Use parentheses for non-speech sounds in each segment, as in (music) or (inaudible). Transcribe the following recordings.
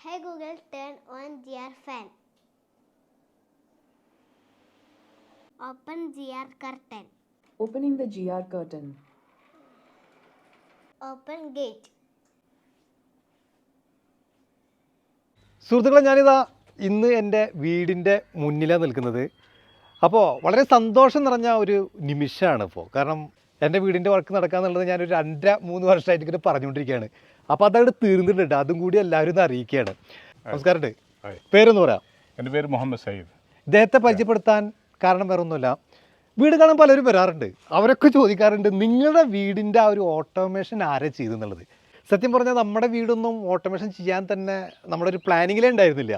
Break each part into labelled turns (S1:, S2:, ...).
S1: Hey Google, turn on GR fan. Open GR curtain.
S2: Opening the GR curtain.
S1: Open gate.
S3: സുഹൃത്തുക്കളെ ഞാനിതാ ഇന്ന് എന്റെ വീടിന്റെ മുന്നിലാണ് നിൽക്കുന്നത് അപ്പോൾ വളരെ സന്തോഷം നിറഞ്ഞ ഒരു നിമിഷമാണ് ഇപ്പോൾ കാരണം എന്റെ വീടിന്റെ വർക്ക് നടക്കാന്നുള്ളത് ഞാനൊരു രണ്ടര മൂന്ന് വർഷമായിട്ട് ഇങ്ങനെ പറഞ്ഞുകൊണ്ടിരിക്കുകയാണ് അപ്പോൾ അതവിടെ തീർന്നിട്ടുണ്ട്. അതും കൂടി എല്ലാവരും ഒന്ന് അറിയിക്കുകയാണ്.
S4: നമസ്കാരം
S3: പേരെന്ന് പറയാ
S4: പറയാം എന്റെ പേര് മുഹമ്മദ് സയ്യിദ്.
S3: ഇദ്ദേഹത്തെ പരിചയപ്പെടുത്താൻ കാരണം വേറെ ഒന്നുമില്ല വീട് കാണാൻ പലരും വരാറുണ്ട്. അവരൊക്കെ ചോദിക്കാറുണ്ട് നിങ്ങളുടെ വീടിന്റെ ആ ഒരു ഓട്ടോമേഷൻ ആരാ ചെയ്തെന്നുള്ളത്? സത്യം പറഞ്ഞാൽ നമ്മുടെ വീടൊന്നും ഓട്ടോമേഷൻ ചെയ്യാൻ തന്നെ നമ്മുടെ ഒരു പ്ലാനിങ്ങിലേ ഉണ്ടായിരുന്നില്ല.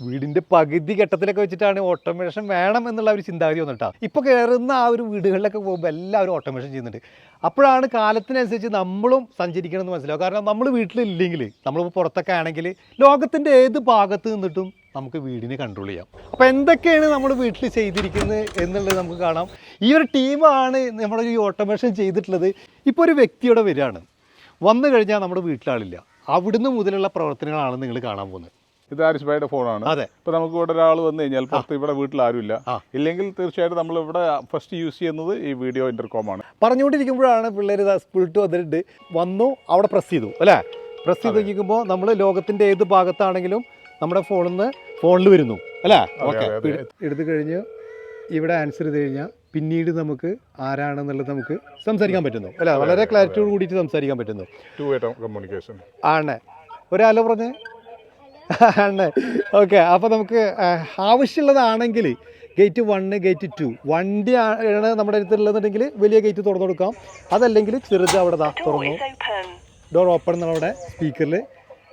S3: വീടിന്റെ പകുതി ഘട്ടത്തിലൊക്കെ വെച്ചിട്ടാണ് ഓട്ടോമേഷൻ വേണം എന്നുള്ള ഒരു ചിന്താഗതി വന്നിട്ടാണ് ഇപ്പോൾ കയറുന്ന ആ ഒരു വീടുകളിലൊക്കെ പോകുമ്പോൾ എല്ലാവരും ഓട്ടോമേഷൻ ചെയ്യുന്നുണ്ട്. അപ്പോഴാണ് കാലത്തിനനുസരിച്ച് നമ്മളും സഞ്ചരിക്കണം എന്ന് മനസ്സിലാവും കാരണം നമ്മൾ വീട്ടിലില്ലെങ്കിൽ നമ്മളിപ്പോൾ പുറത്തൊക്കെ ആണെങ്കിൽ ലോകത്തിന്റെ ഏത് ഭാഗത്ത് നിന്നിട്ടും നമുക്ക് വീടിനെ കൺട്രോൾ ചെയ്യാം. അപ്പോൾ എന്തൊക്കെയാണ് നമ്മൾ വീട്ടിൽ ചെയ്തിരിക്കുന്നത് എന്നുള്ളത് നമുക്ക് കാണാം. ഈ ഒരു ടീമാണ് നമ്മുടെ ഈ ഓട്ടോമേഷൻ ചെയ്തിട്ടുള്ളത്. ഇപ്പോൾ ഒരു വ്യക്തിയുടെ വരികയാണ്. വന്നു കഴിഞ്ഞാൽ നമ്മുടെ വീട്ടിലാളില്ല. അവിടുന്ന് മുതലുള്ള പ്രവർത്തനങ്ങളാണ് നിങ്ങൾ കാണാൻ പോകുന്നത്.
S4: ഇത് ആരിസ് ഭായിയുടെ ഫോണാണ്.
S3: അതെ.
S4: ഇപ്പൊ നമുക്ക് ഇവിടെ ഒരാൾ വന്നു കഴിഞ്ഞാൽ പുറത്ത് ഇവിടെ വീട്ടിൽ ആരുമില്ല. ഇല്ലെങ്കിൽ തീർച്ചയായിട്ടും നമ്മൾ ഇവിടെ ഫസ്റ്റ് യൂസ് ചെയ്യുന്നത് ഈ വീഡിയോ ഇന്റർകോം ആണ്.
S3: പറഞ്ഞുകൊണ്ടിരിക്കുമ്പോഴാണ് പിള്ളേർ സ്പിരിറ്റ് വന്നിട്ടുണ്ട്. വന്നു അവിടെ പ്രസ് ചെയ്തു അല്ലേ? പ്രസ് ചെയ്ത് നോക്കിക്കുമ്പോൾ നമ്മൾ ലോകത്തിന്റെ ഏത് ഭാഗത്താണെങ്കിലും നമ്മുടെ ഫോണിൽ നിന്ന് ഫോണിൽ വരുന്നു അല്ലേ. എടുത്തു കഴിഞ്ഞ് ഇവിടെ ആൻസർ ചെയ്ത് കഴിഞ്ഞാൽ പിന്നീട് നമുക്ക് ആരാണെന്നുള്ളത് നമുക്ക് സംസാരിക്കാൻ പറ്റുന്നു അല്ല? വളരെ ക്ലാരിറ്റിയോട് കൂടിയിട്ട് സംസാരിക്കാൻ പറ്റുന്നു.
S4: ടു വേ കമ്മ്യൂണിക്കേഷൻ
S3: ആണ്. ഒരാലോ പറഞ്ഞേ ആണ്. ഓക്കെ അപ്പോൾ നമുക്ക് ആവശ്യമുള്ളതാണെങ്കിൽ ഗേറ്റ് വണ്ണ് ഗേറ്റ് ടു വണ്ടി ആണ് നമ്മുടെ അടുത്തുള്ളതെന്നുണ്ടെങ്കിൽ വലിയ ഗേറ്റ് തുറന്നു കൊടുക്കാം. അതല്ലെങ്കിൽ ചെറുത് അവിടെ ദാ തുറന്നു. ഡോർ ഓപ്പൺ നമ്മുടെ സ്പീക്കറിൽ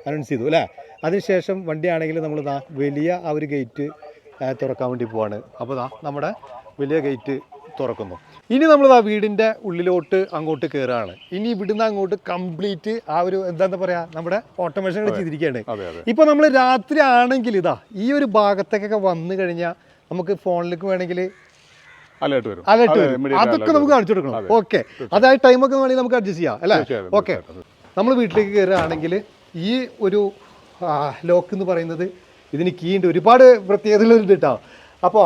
S3: അനൗൺസ് ചെയ്തു അല്ലേ? അതിനുശേഷം വണ്ടിയാണെങ്കിൽ നമ്മൾ ദാ വലിയ ആ ഒരു ഗേറ്റ് തുറക്കാൻ വേണ്ടി പോവാണ്. അപ്പോൾ ദാ നമ്മുടെ വലിയ ഗേറ്റ് തുറക്കുന്നു. ഇനി നമ്മൾ ആ വീടിന്റെ ഉള്ളിലോട്ട് അങ്ങോട്ട് കയറുകയാണ് ഇനി ഇവിടുന്ന് അങ്ങോട്ട് കംപ്ലീറ്റ് ആ ഒരു എന്താ പറയാ നമ്മുടെ ഓട്ടോമേഷൻ ചെയ്തിരിക്കുകയാണ് ഇപ്പോൾ നമ്മൾ രാത്രി ആണെങ്കിൽ ഇതാ ഈ ഒരു ഭാഗത്തേക്കൊക്കെ വന്നു കഴിഞ്ഞാൽ നമുക്ക് ഫോണിലേക്ക് വേണമെങ്കിൽ
S4: അലേർട്ട് വരും.
S3: അലേർട്ട് വരും. അതൊക്കെ നമുക്ക്. കാണിച്ചു കൊടുക്കണം. ഓക്കെ അതായത് ടൈമൊക്കെ വേണമെങ്കിൽ നമുക്ക് അഡ്ജസ്റ്റ് ചെയ്യാം അല്ലേ? ഓക്കെ നമ്മൾ വീട്ടിലേക്ക് കയറുകയാണെങ്കിൽ ഈ ഒരു ലോക്ക് എന്ന് പറയുന്നത് ഇതിന് കീ ഉണ്ട് ഒരുപാട് പ്രത്യേകതകളുണ്ട് കേട്ടോ അപ്പോൾ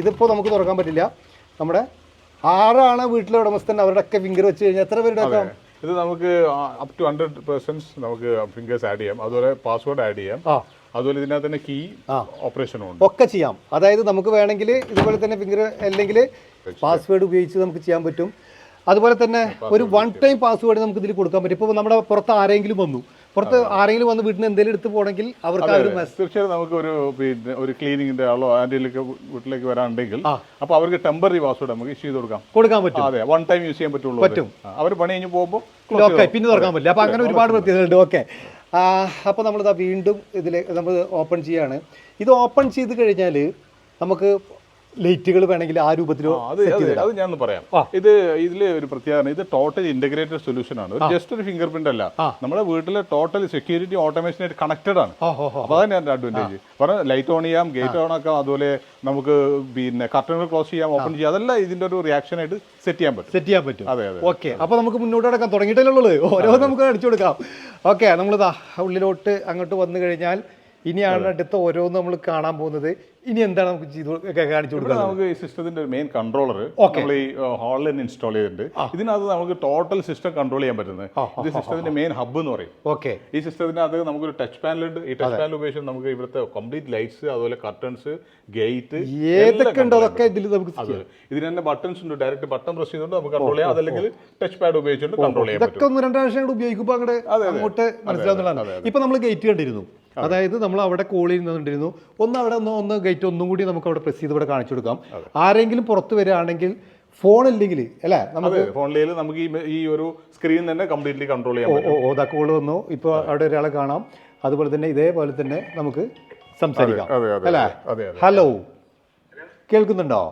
S3: ഇതിപ്പോൾ നമുക്ക് തുറക്കാൻ പറ്റില്ല. നമ്മുടെ ആറാണ് വീട്ടിലെ ഉടമസ്ഥൻ അവരുടെ ഒക്കെ ഫിംഗർ വെച്ച് കഴിഞ്ഞാൽ എത്ര പേരുടെ
S4: ഇത് നമുക്ക് അപ് ടു ഹൺഡ്രഡ് പെർസെന്റ് നമുക്ക് ഫിംഗേഴ്സ് ആഡ് ചെയ്യാം. അതുപോലെ പാസ്വേഡ് ആഡ് ചെയ്യാം. അതുപോലെ ഇതിനകത്ത് തന്നെ കീ ഓപ്പറേഷനും ഉണ്ട്.
S3: ഒക്കെ ചെയ്യാം. അതായത് നമുക്ക് വേണമെങ്കിൽ ഇതുപോലെ തന്നെ ഫിംഗർ അല്ലെങ്കിൽ പാസ്വേഡ് ഉപയോഗിച്ച് നമുക്ക് ചെയ്യാൻ പറ്റും. അതുപോലെ തന്നെ ഒരു വൺ ടൈം പാസ്വേഡ് നമുക്ക് ഇതിൽ കൊടുക്കാൻ പറ്റും. ഇപ്പോൾ നമ്മുടെ പുറത്ത് ആരെങ്കിലും വന്നു. പുറത്ത് ആരെങ്കിലും വന്ന് വീട്ടിൽ എന്തെങ്കിലും എടുത്ത് പോകണമെങ്കിൽ അവർക്ക് ആ ഒരു മെസ്സേജ്
S4: തീർച്ചയായും നമുക്ക് ഒരു പിന്നെ ഒരു ക്ലീനിങ്ങിന്റെ ആളോ ആന്റിയിലേക്ക് വീട്ടിലേക്ക് വരാനുണ്ടെങ്കിൽ അപ്പൊ അവർക്ക് ടെമ്പററി പാസ്വേഡ് നമുക്ക് ഇഷ്യൂ ചെയ്ത് കൊടുക്കാം.
S3: കൊടുക്കാൻ പറ്റും.
S4: അതെ വൺ ടൈം യൂസ് ചെയ്യാൻ പറ്റുള്ളൂ
S3: പറ്റും.
S4: അവർ പണി കഴിഞ്ഞ് പോകുമ്പോൾ
S3: ഓക്കെ പിന്നെ തുറക്കാൻ പറ്റില്ല. അപ്പോൾ അങ്ങനെ ഒരുപാട് പ്രത്യേകതയുണ്ട് ഓക്കെ അപ്പോൾ നമ്മളിതാ വീണ്ടും ഇതിൽ നമ്മൾ ഓപ്പൺ ചെയ്യാണ്. ഇത് ഓപ്പൺ ചെയ്ത് കഴിഞ്ഞാൽ നമുക്ക് ലൈറ്റുകൾ വേണമെങ്കിൽ ആ രൂപത്തിലോ
S4: അത് ഞാൻ പറയാം. ഇത് ഇതിൽ ഒരു പ്രത്യേകത ഇത് ടോട്ടൽ ഇന്റഗ്രേറ്റഡ് സൊല്യൂഷൻ ആണ്. ജസ്റ്റ് ഒരു ഫിംഗർ പ്രിന്റ് അല്ല. നമ്മുടെ വീട്ടിലെ ടോട്ടൽ സെക്യൂരിറ്റി ഓട്ടോമേഷൻ ആയിട്ട് കണക്റ്റഡ് ആണ്. അപ്പോൾ അതാണ് അതിന്റെ അഡ്വാന്റേജ് പറഞ്ഞ ലൈറ്റ് ഓൺ ചെയ്യാം ഗേറ്റ് ഓൺ ആക്കാം അതുപോലെ നമുക്ക് പിന്നെ കർട്ടനുകൾ ക്ലോസ് ചെയ്യാം ഓപ്പൺ ചെയ്യാം. അതെല്ലാം ഇതിന്റെ ഒരു റിയാക്ഷൻ ആയിട്ട് സെറ്റ് ചെയ്യാൻ പറ്റും.
S3: സെറ്റ് ചെയ്യാൻ പറ്റും.
S4: അതെ അതെ
S3: ഓക്കെ അപ്പോൾ നമുക്ക് മുന്നോട്ട് അടക്കാം തുടങ്ങിയിട്ടല്ലേ ഉള്ളത് ഓരോ നമുക്ക് അടിച്ചു കൊടുക്കാം. ഓക്കെ നമ്മളിതാ ഉള്ളിലോട്ട് അങ്ങോട്ട് വന്നു കഴിഞ്ഞാൽ ഇനിയാണ് അടുത്ത ഓരോന്ന് നമ്മൾ കാണാൻ പോകുന്നത്. ഇനി എന്താണ് നമുക്ക് ചെയ്തു കാണിച്ചു
S4: കൊടുക്കുന്നത്?
S3: കൊടുക്കുക
S4: നമുക്ക് ഈ സിസ്റ്റത്തിന്റെ മെയിൻ കൺട്രോളർ നമ്മൾ ഈ ഹാളിൽ തന്നെ ഇൻസ്റ്റാൾ ചെയ്തിട്ടുണ്ട്. ഇതിനകത്ത് നമുക്ക് ടോട്ടൽ സിസ്റ്റം കൺട്രോൾ ചെയ്യാൻ പറ്റുന്നത്. ഇത് സിസ്റ്റത്തിന്റെ മെയിൻ ഹബ്ബ് എന്ന് പറയും.
S3: ഓക്കെ
S4: ഈ സിസ്റ്റത്തിനകത്ത് നമുക്കൊരു ടച്ച് പാനൽ ഉണ്ട്. ഈ ടച്ച് പാനൽ ഉപയോഗിച്ച് നമുക്ക് ഇവിടുത്തെ കംപ്ലീറ്റ് ലൈറ്റ്സ് അതുപോലെ കർട്ടൺസ് ഗേറ്റ്
S3: ഏതൊക്കെ ഉണ്ടോ അതൊക്കെ ഇതിൽ നമുക്ക്
S4: ഇതിന് തന്നെ ബട്ടൺസ് ഉണ്ട്. ഡയറക്റ്റ് ബട്ടൺ പ്രസ് ചെയ്തുകൊണ്ട് നമുക്ക് കൺട്രോൾ ചെയ്യാം. അതല്ലെങ്കിൽ ടച്ച് പാഡ് ഉപയോഗിച്ചുകൊണ്ട് കൺട്രോൾ ചെയ്യാം
S3: ഇതൊക്കെ ഒന്ന് രണ്ടാഴ്ച ഉപയോഗിക്കുമ്പോൾ അങ്ങോട്ട് മനസ്സിലാവുന്നതാണ്. ഇപ്പൊ നമ്മൾ ഗേറ്റ് കണ്ടിരുന്നു. അതായത് നമ്മൾ അവിടെ കോൾ ചെയ്യുന്നുണ്ടിരുന്നു ഒന്ന് അവിടെ ഒന്ന് ഒന്ന് ഗേറ്റ് ഒന്നും കൂടി നമുക്ക് അവിടെ പ്രസ് ചെയ്ത് ഇവിടെ കാണിച്ചു കൊടുക്കാം. ആരെങ്കിലും പുറത്ത് വരികയാണെങ്കിൽ ഫോൺ ഇല്ലെങ്കിൽ അല്ലേ? നമുക്ക്
S4: ഫോണിൽ നമുക്ക് ഈ ഒരു സ്ക്രീൻ തന്നെ കംപ്ലീറ്റ്ലി കൺട്രോൾ ചെയ്യാം
S3: ഓ
S4: പറ്റും.
S3: ഓ ഓ കോൾ വന്നു. ഇപ്പോൾ അവിടെ ഒരാളെ കാണാം. അതുപോലെ തന്നെ ഇതേപോലെ തന്നെ നമുക്ക് സംസാരിക്കാം. അല്ലേ? ഹലോ കേൾക്കുന്നുണ്ടോ?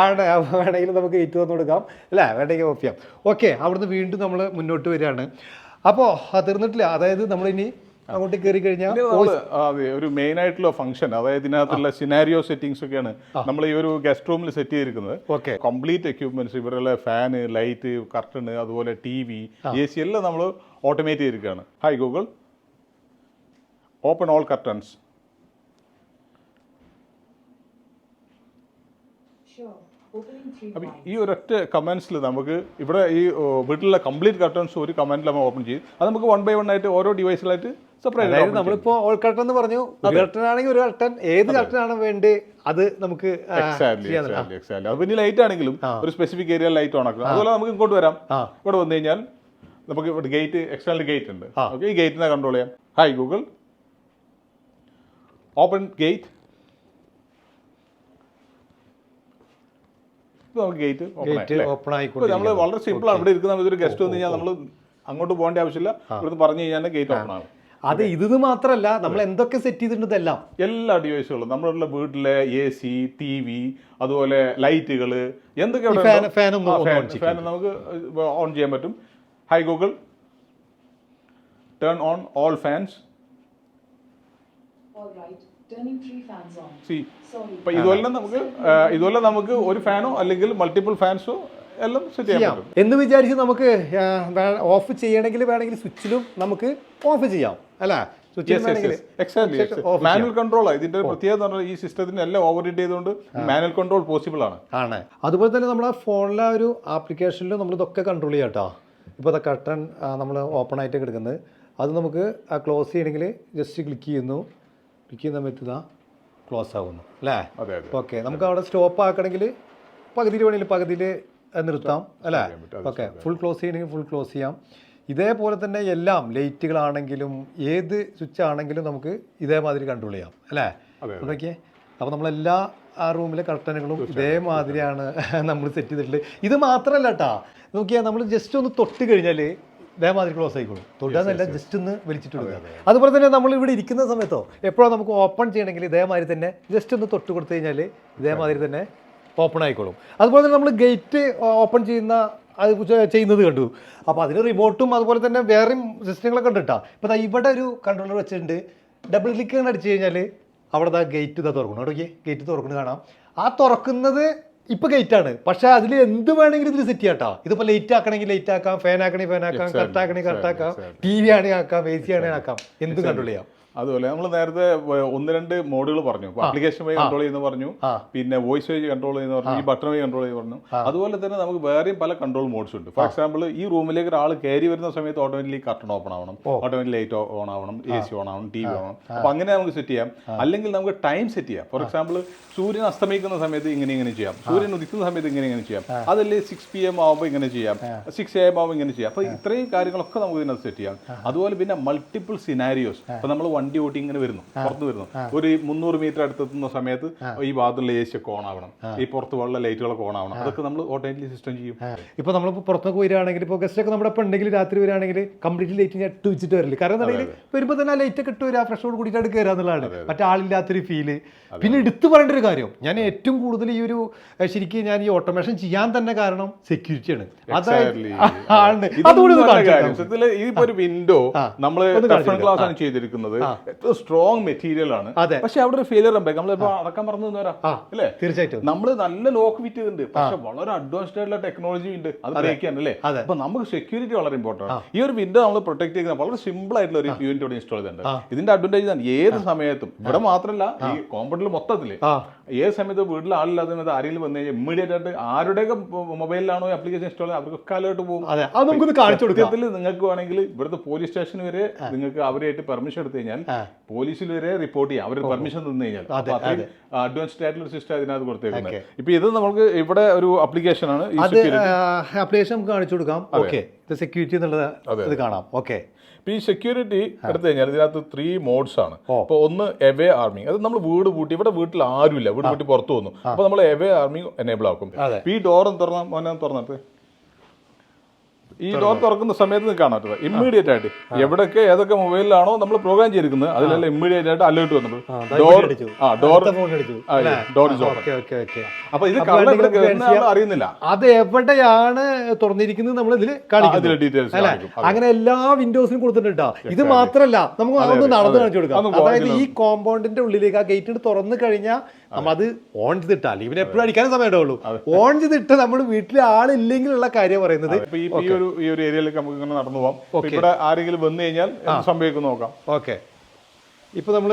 S3: ആണ് വേണമെങ്കിൽ നമുക്ക് ഏറ്റു വന്നു കൊടുക്കാം. അല്ലേ? വേണമെങ്കിൽ ഓഫ് ചെയ്യാം. ഓക്കെ അവിടുന്ന് വീണ്ടും നമ്മൾ മുന്നോട്ട് വരികയാണ്. അപ്പോൾ തീർന്നിട്ടില്ല അതായത് നമ്മളിനി അങ്ങോട്ട് കയറി കഴിഞ്ഞാൽ
S4: അതെ ഒരു മെയിൻ ആയിട്ടുള്ള ഫംഗ്ഷൻ അതായത് ഇതിനകത്തുള്ള സിനാരിയോ സെറ്റിംഗ്സ് ഒക്കെയാണ് നമ്മൾ ഈ ഒരു ഗസ്റ്റ് റൂമിൽ സെറ്റ് ചെയ്തിരിക്കുന്നത്.
S3: ഓക്കെ
S4: കംപ്ലീറ്റ് എക്യുപ്മെന്റ്സ് ഇവരുടെ ഫാന് ലൈറ്റ് കർട്ടൺ അതുപോലെ ടി വി എ സി എല്ലാം നമ്മൾ ഓട്ടോമേറ്റ് ചെയ്തിരിക്കുകയാണ്. Hi Google open all curtains അപ്പം. ഈ ഒരൊറ്റ കമൻസിൽ നമുക്ക് ഇവിടെ ഈ വീട്ടിലുള്ള കംപ്ലീറ്റ് കർട്ടൻസ് ഒരു കമന്റിൽ നമ്മൾ ഓപ്പൺ ചെയ്യും. അത് നമുക്ക് വൺ ബൈ വൺ ആയിട്ട് ഓരോ ഡിവൈസിലായിട്ട്
S3: അതായത്
S4: സെപ്പറേറ്റ്
S3: നമ്മളിപ്പോ ഓൾ കർട്ടൺ എന്ന് പറഞ്ഞു ഒരു കർട്ടൻ ആണെങ്കിൽ ഒരു കർട്ടൻ ഏത് കർട്ടൺ ആണ് വേണ്ടി അത് നമുക്ക്
S4: എക്സാക്ട്ലി അത് പിന്നെ ലൈറ്റ് ആണെങ്കിലും ഒരു സ്പെസിഫിക് ഏരിയ ലൈറ്റ് ഓൺ ആക്കുക അതുപോലെ നമുക്ക് ഇങ്ങോട്ട് വരാം. ഇവിടെ വന്നു കഴിഞ്ഞാൽ നമുക്ക് ഇവിടെ ഗേറ്റ് എക്സ്റ്റേണൽ ഗേറ്റ് ഉണ്ട്. ഓക്കെ ഈ ഗേറ്റിനെ കൺട്രോൾ ചെയ്യാം. ഹായ് ഗൂഗിൾ ഓപ്പൺ ഗേറ്റ് നമുക്ക് ഗേറ്റ്
S3: ഗേറ്റ് ഓപ്പൺ ആയിക്കോട്ടെ
S4: നമ്മൾ വളരെ സിമ്പിൾ ആണ്. ഇവിടെ ഇരിക്കുന്ന ഒരു ഗസ്റ്റ് വന്നു കഴിഞ്ഞാൽ നമ്മൾ അങ്ങോട്ട് പോകേണ്ട ആവശ്യമില്ല. ഇവിടുന്ന് പറഞ്ഞു കഴിഞ്ഞാൽ ഗേറ്റ് ഓപ്പൺ ആണ്
S3: അത് ഇത് മാത്രമല്ല നമ്മൾ എന്തൊക്കെ സെറ്റ് ചെയ്തിട്ടുണ്ട് എല്ലാം
S4: എല്ലാ ഡിവൈസുകളും നമ്മളുള്ള വീട്ടിലെ എ സി ടി വി അതുപോലെ ലൈറ്റുകൾ എന്തൊക്കെ
S3: fan
S4: നമുക്ക് ഓൺ ചെയ്യാൻ പറ്റും. Hi Google turn on all fans
S2: All right. Turning three fans on.
S4: സി
S2: Sorry.
S4: ഇപ്പൊ ഇതുപോലെ നമുക്ക് ആ, ഇതുപോലെ നമുക്ക് ഒരു ഫാനോ അല്ലെങ്കിൽ മൾട്ടിപ്പിൾ ഫാൻസോ എല്ലാം സെറ്റ്
S3: ചെയ്യാം. എന്ന് വിചാരിച്ച് നമുക്ക് ഓഫ് ചെയ്യണമെങ്കിൽ വേണമെങ്കിൽ സ്വിച്ചിലും നമുക്ക് ഓഫ് ചെയ്യാം. അല്ല? സ്വിച്ചിലും വേണമെങ്കിൽ
S4: എക്സാക്ട്ലി
S3: off
S4: മാനുവൽ കൺട്രോൾ ഇതിന്റെ ഒരു പ്രത്യേകത എന്ന് പറഞ്ഞാൽ ഈ സിസ്റ്റത്തിന് എല്ലാം ഓവർ ചെയ്തുകൊണ്ട് മാനുവൽ കൺട്രോൾ പോസിബിൾ ആണ്.
S3: ആണ്. അതുപോലെ തന്നെ നമ്മളെ ഫോണിലെ ആ ഒരു ആപ്ലിക്കേഷനിൽ നമ്മൾ ഇതൊക്കെ കൺട്രോൾ ചെയ്യാം കേട്ടോ ഇപ്പോൾ കട്ടൺ നമ്മൾ ഓപ്പൺ ആയിട്ട് കിടക്കുന്നത്. അത് നമുക്ക് ക്ലോസ് ചെയ്യണമെങ്കിൽ ജസ്റ്റ് ക്ലിക്ക് ചെയ്യുന്നു. ചെയ്യുന്ന സമയത്ത് ഇതാ ക്ലോസ് ആവുന്നു. അല്ലേ?
S4: അതെ അതെ
S3: ഓക്കെ നമുക്ക് അവിടെ സ്റ്റോപ്പ് ആക്കണമെങ്കിൽ പകുതിയിൽ വേണമെങ്കിൽ പകുതിയിൽ നിർത്താം. അല്ലേ? ഓക്കെ ഫുൾ ക്ലോസ് ചെയ്യണമെങ്കിൽ ഫുൾ ക്ലോസ് ചെയ്യാം. ഇതേപോലെ തന്നെ എല്ലാം ലൈറ്റുകളാണെങ്കിലും ഏത് സ്വിച്ച് ആണെങ്കിലും നമുക്ക് ഇതേമാതിരി കൺട്രോൾ ചെയ്യാം. അല്ലേ?
S4: ഓക്കെ
S3: അതൊക്കെ അപ്പോൾ നമ്മളെല്ലാ ആ റൂമിലെ കർട്ടനുകളും ഇതേമാതിരിയാണ് (laughs) നമ്മൾ സെറ്റ് ചെയ്തിട്ടുള്ളത്. ഇത് മാത്രമല്ല കേട്ടാ നോക്കിയാൽ നമ്മൾ ജസ്റ്റ് ഒന്ന് തൊട്ട് കഴിഞ്ഞാൽ ഇതേമാതിരി ക്ലോസ് ആയിക്കോളും. തൊട്ടാന്നല്ല ജസ്റ്റ് ഒന്ന് വലിച്ചിട്ട് കൊടുക്കുക അതുപോലെ തന്നെ നമ്മൾ ഇവിടെ ഇരിക്കുന്ന സമയത്തോ എപ്പോഴും നമുക്ക് ഓപ്പൺ ചെയ്യണമെങ്കിൽ ഇതേമാതിരി തന്നെ ജസ്റ്റ് ഒന്ന് തൊട്ട് കൊടുത്തു കഴിഞ്ഞാൽ ഇതേമാതിരി തന്നെ ഓപ്പൺ ആയിക്കോളും. അതുപോലെ തന്നെ നമ്മൾ ഗേറ്റ് ഓപ്പൺ ചെയ്യുന്ന അത് ചെയ്യുന്നത് കണ്ടു. അപ്പോൾ അതിന് റിമോട്ടും അതുപോലെ തന്നെ വേറെയും സിസ്റ്റങ്ങളൊക്കെ ഉണ്ട് കേട്ടോ ഇപ്പോൾ ഇവിടെ ഒരു കൺട്രോളർ വെച്ചിട്ടുണ്ട്. ഡബിൾ ക്ലിക്ക് അടിച്ചു കഴിഞ്ഞാൽ അവിടെ ഗേറ്റ് ഇതാ തുറക്കണം ഓക്കെ ഗേറ്റ് തുറക്കുന്നത് കാണാം. ആ തുറക്കുന്നത് ഇപ്പൊ ഗേറ്റ് ആണ്. പക്ഷെ അതിൽ എന്ത് വേണമെങ്കിലും ഇതിൽ സെറ്റ് ചെയ്യാം കേട്ടോ ഇതിപ്പോ ലൈറ്റ് ആക്കണമെങ്കിൽ ലൈറ്റ് ആക്കാം. ഫാൻ ആക്കണമെങ്കിൽ ഫാൻ ആക്കാം. കറക്റ്റ് ആക്കണമെങ്കിൽ കറക്റ്റ് ആക്കാം. ടി വി ആണെങ്കിൽ ആക്കാം. എ സി ആണെങ്കിൽ ആക്കാം. എന്ത് കൺട്രോൾ ചെയ്യാം.
S4: അതുപോലെ നമ്മൾ നേരത്തെ ഒന്ന് രണ്ട് മോഡുകൾ പറഞ്ഞു. ആപ്ലിക്കേഷൻ വഴി കൺട്രോൾ ചെയ്യുന്ന പറഞ്ഞു. പിന്നെ വോയിസ് വഴി കൺട്രോൾ ചെയ്യുന്ന പറഞ്ഞു. ഈ ബട്ടൺ വഴി കൺട്രോൾ ചെയ്യുന്ന പറഞ്ഞു. അതുപോലെ തന്നെ നമുക്ക് വേറെയും പല കൺട്രോൾ മോഡ്സ് ഉണ്ട്. ഫോർ എക്സാമ്പിൾ ഈ റൂമിലേക്ക് ഒരാൾ കയറി വരുന്ന സമയത്ത് ഓട്ടോമാറ്റിക്കലി കർട്ടൺ ഓപ്പൺ ആവണം. ഓട്ടോമാറ്റിക് ലൈറ്റ് ഓൺ ആവണം. എ സി ഓൺ ആവണം. ടി വി ആവണം. അപ്പൊ അങ്ങനെ നമുക്ക് സെറ്റ് ചെയ്യാം. അല്ലെങ്കിൽ നമുക്ക് ടൈം സെറ്റ് ചെയ്യാം. ഫോർ എക്സാമ്പിൾ സൂര്യൻ അസ്തമിക്കുന്ന സമയത്ത് ഇങ്ങനെ ഇങ്ങനെ ചെയ്യാം. സൂര്യൻ ഉദിക്കുന്ന സമയത്ത് ഇങ്ങനെ ഇങ്ങനെ ചെയ്യാം. അതല്ലേ സിക്സ് പി എം ആവുമ്പോൾ ഇങ്ങനെ ചെയ്യാം. സിക്സ് എ എം ആവുമ്പോൾ ഇങ്ങനെ ചെയ്യാം. അപ്പൊ ഇത്രയും കാര്യങ്ങളൊക്കെ നമുക്ക് ഇതിനകത്ത് സെറ്റ് ചെയ്യാം. അതുപോലെ പിന്നെ മൾട്ടിപ്പിൾ സിനാരിയോസ് അപ്പൊ നമ്മൾ വണ്ടി ഓട്ടി ഇങ്ങനെ വരുന്നു പുറത്ത് വരുന്നു. ഒരു മുന്നൂറ് മീറ്റർ അടുത്തെത്തുന്ന സമയത്ത് ഈ വാതിലുള്ള എ സി ഒക്കെ ഓൺ ആവണം. ഈ പുറത്ത് വെള്ള ലൈറ്റുകളൊക്കെ ഓൺ ആവണം. അതൊക്കെ നമ്മൾ ഓട്ടോമാറ്റിക് സിസ്റ്റം ചെയ്യും.
S3: ഇപ്പൊ നമ്മളിപ്പോ പുറത്തൊക്കെ വരികയാണെങ്കിൽ ഇപ്പോൾ ഗസ്റ്റ് ഒക്കെ നമ്മുടെ ഇപ്പം ഉണ്ടെങ്കിൽ രാത്രി വരികയാണെങ്കിൽ കംപ്ലീറ്റ് ലൈറ്റ് ഞാൻ ഇട്ട് വെച്ചിട്ട് വരില്ല? കാരണം എന്താണെങ്കിൽ വരുമ്പോൾ തന്നെ ആ ലൈറ്റ് ഒക്കെ ഇട്ട് വരിക ഫ്രഷോട് കൂടിയിട്ട് കയറുക എന്നുള്ളതാണ്. മറ്റാളില്ലാത്തൊരു ഫീൽ പിന്നെ എടുത്തു പറയേണ്ട ഒരു കാര്യം ഞാൻ ഏറ്റവും കൂടുതൽ ഈ ഒരു ശരിക്കും ഞാൻ ഈ ഓട്ടോമേഷൻ ചെയ്യാൻ തന്നെ
S4: കാരണം
S3: സെക്യൂരിറ്റിയാണ്
S4: അതായത്. ഇതിപ്പോ ഒരു വിൻഡോ
S3: നമ്മൾ
S4: ടെഫൺ. ഗ്ലാസ് ആണ് ചെയ്തിരിക്കുന്നത് ഏറ്റവും സ്ട്രോങ് മെറ്റീരിയൽ ആണ്.
S3: അതെ.
S4: പക്ഷെ അവിടെ ഒരു ഫെയിലിയർ ഉണ്ട് നമ്മളിപ്പോ അടക്കം പറഞ്ഞു തന്നവരാ. അല്ലേ?
S3: തീർച്ചയായിട്ടും.
S4: നമ്മൾ നല്ല ലോക്ക് ഫിറ്റ് ചെയ്തിട്ടുണ്ട്. പക്ഷെ വളരെ അഡ്വാൻസ്ഡ് ആയിട്ടുള്ള ടെക്നോളജി ഉണ്ട്. അത് ബ്രേക്ക് ചെയ്യാൻ അല്ലേ അപ്പൊ നമുക്ക് സെക്യൂരിറ്റി വളരെ ഇമ്പോർട്ടന്റ് ആണ്. ഈ ഒരു വിൻഡോ നമ്മൾ പ്രൊട്ടക്ട് ചെയ്യുന്ന വളരെ സിമ്പിൾ ആയിട്ടുള്ള ഒരു യൂണിറ്റ് ഇവിടെ ഇൻസ്റ്റാൾ ചെയ്തിട്ടുണ്ട്. ഇതിന്റെ അഡ്വാന്റേജ് ആണ് ഏത് സമയത്തും. ഇവിടെ മാത്രമല്ല ഈ കോമ്പൗണ്ടിൽ
S3: മൊത്തത്തിൽ
S4: ഏത് സമയത്ത് വീട്ടിൽ സമയത്ത് ആരെങ്കിലും വന്നു കഴിഞ്ഞാൽ ഇമ്മീഡിയറ്റ് ആയിട്ട് ആരുടെയൊക്കെ മൊബൈലിലാണോ ആപ്ലിക്കേഷൻ ഇൻസ്റ്റാൾ ചെയ്യുന്നത് അവർക്ക് അലേർട്ട് പോകും.
S3: അതെ. അത് നമുക്കൊന്ന് കാണിച്ചു കൊടുക്കാം.
S4: സത്യത്തിൽ നിങ്ങൾക്ക് വേണമെങ്കിൽ ഇവിടുത്തെ പോലീസ് സ്റ്റേഷൻ വരെ നിങ്ങൾക്ക് അവരായിട്ട് പെർമിഷൻ എടുത്തു കഴിഞ്ഞാൽ പോലീസിൽ വരെ റിപ്പോർട്ട് ചെയ്യാം. അവർ പെർമിഷൻ തന്നു കഴിഞ്ഞാൽ. അഡ്വാൻസ്ഡ് ആയിട്ടുള്ള സിസ്റ്റം അതിനകത്ത് കൊടുത്തേക്കുന്നത്. ഇപ്പൊ ഇത് നമുക്ക് ഇവിടെ ഒരു അപ്ലിക്കേഷൻ ആണ്
S3: അപ്ലിക്കേഷൻ നമുക്ക് കാണിച്ചു കൊടുക്കാം. ഓക്കെ. ഇത് സെക്യൂരിറ്റി എന്നുള്ളത് ഇത് കാണാം. ഓക്കെ.
S4: ഈ സെക്യൂരിറ്റി എടുത്തു കഴിഞ്ഞാൽ ഇതിനകത്ത് ത്രീ മോഡ്സ് ആണ്. അപ്പൊ ഒന്ന് എവേ ആർമിങ് അത് നമ്മൾ വീട് പൂട്ടി ഇവിടെ വീട്ടിൽ ആരുമില്ല. വീട് പൂട്ടി പുറത്തു വന്നു. അപ്പൊ നമ്മൾ എവേ ആർമിങ് എനേബിൾ ആക്കും. ഈ ഡോർ തുറന്ന മോനെ തുറന്നിട്ട് ഈ ഡോർ തുറക്കുന്ന സമയത്ത് നിങ്ങൾക്ക് കാണാൻ പറ്റുന്നത് ഇമ്മീഡിയറ്റ് ആയിട്ട് എവിടെയൊക്കെ ഏതൊക്കെ മൊബൈലിലാണോ നമ്മൾ പ്രോഗ്രാം ചെയ്തിരിക്കുന്നത് അതിലെല്ലാം ഇമ്മീഡിയറ്റ് ആയിട്ട് അലേർട്ട് വന്നത് ഡോർ. ആ ഡോർ ഡോർ അപ്പൊ ഇത് അറിയുന്നില്ല.
S3: അത് എവിടെയാണ് തുറന്നിരിക്കുന്നത് നമ്മൾ ഇതിൽ
S4: അതിലെ ഡീറ്റെയിൽസ്
S3: അങ്ങനെ എല്ലാ വിൻഡോസിനും കൊടുത്തിട്ടുണ്ട് ട്ടോ. ഇത് മാത്രമല്ല നമുക്ക് നടന്നു കാണിച്ചു കൊടുക്കാം. അതായത് ഈ കോമ്പൗണ്ടിന്റെ ഉള്ളിലേക്ക് ആ ഗേറ്റ് തുറന്നു കഴിഞ്ഞാൽ നമ്മൾ അത് ഓൺ ചെയ്തിട്ടാൽ ഇവന് എപ്പോഴും അടിക്കാനും സമയം ഉണ്ടാവുള്ളൂ ഓൺ ചെയ്തിട്ട് നമ്മൾ വീട്ടിൽ ആളില്ലെങ്കിലുള്ള കാര്യം പറയുന്നത്
S4: ഈ ഒരു ഈ ഒരു ഏരിയയിലേക്ക് നമുക്ക് ഇങ്ങനെ നടന്നു പോകാം ഇവിടെ ആരെങ്കിലും വന്നു കഴിഞ്ഞാൽ സംഭവിക്കും നോക്കാം.
S3: ഓക്കെ. ഇപ്പൊ നമ്മൾ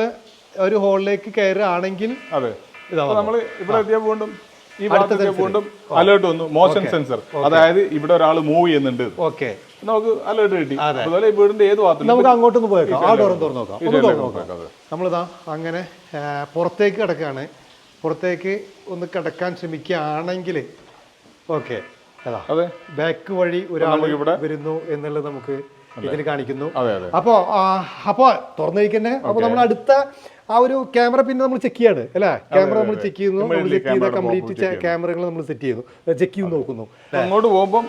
S3: ഒരു ഹോളിലേക്ക് കയറുകയാണെങ്കിൽ
S4: അതെ. നമ്മൾ ഇവിടെ എത്തിയാൽ വീണ്ടും ഈ ഭാഗത്തെത്തിയാൽ വീണ്ടും അലേർട്ട് വന്നു. മോഷൻ സെൻസർ അതായത് ഇവിടെ ഒരാൾ മൂവ് ചെയ്യുന്നുണ്ട്.
S3: ഓക്കെ.
S4: നമുക്ക് അലേർട്ട് കിട്ടി. അതുപോലെ വീടിന്റെ ഏത് ഭാഗത്തും
S3: നമുക്ക് അങ്ങോട്ടൊന്ന് പോയേക്കാം. ആ ഡോർ തുറന്നു നോക്കാം. നമ്മളിതാ അങ്ങനെ പുറത്തേക്ക് കിടക്കുകയാണ്. പുറത്തേക്ക് ഒന്ന് കിടക്കാൻ ശ്രമിക്കുകയാണെങ്കിൽ ഓക്കെ അതാ.
S4: അതെ.
S3: ബാക്ക് വഴി ഒരാൾ
S4: ഇവിടെ
S3: വരുന്നു എന്നുള്ളത് നമുക്ക് ഇതിൽ കാണിക്കുന്നു.
S4: അതെ അതെ.
S3: അപ്പോ അപ്പോ തുറന്നിരിക്കന്നെ. അപ്പൊ നമ്മൾ അടുത്ത ആ ഒരു ക്യാമറ പിന്നെ നമ്മൾ ചെക്ക് ചെയ്യാണ് അല്ലെ? ക്യാമറ നമ്മൾ ചെക്ക് ചെയ്യുന്നു. നമ്മൾ ചെക്ക് ചെയ്ത കംപ്ലീറ്റ് ക്യാമറകൾ നമ്മൾ സെറ്റ് ചെയ്യുന്നു. ചെക്ക് ചെയ്ത് നോക്കുന്നു.
S4: അങ്ങോട്ട് പോകുമ്പോൾ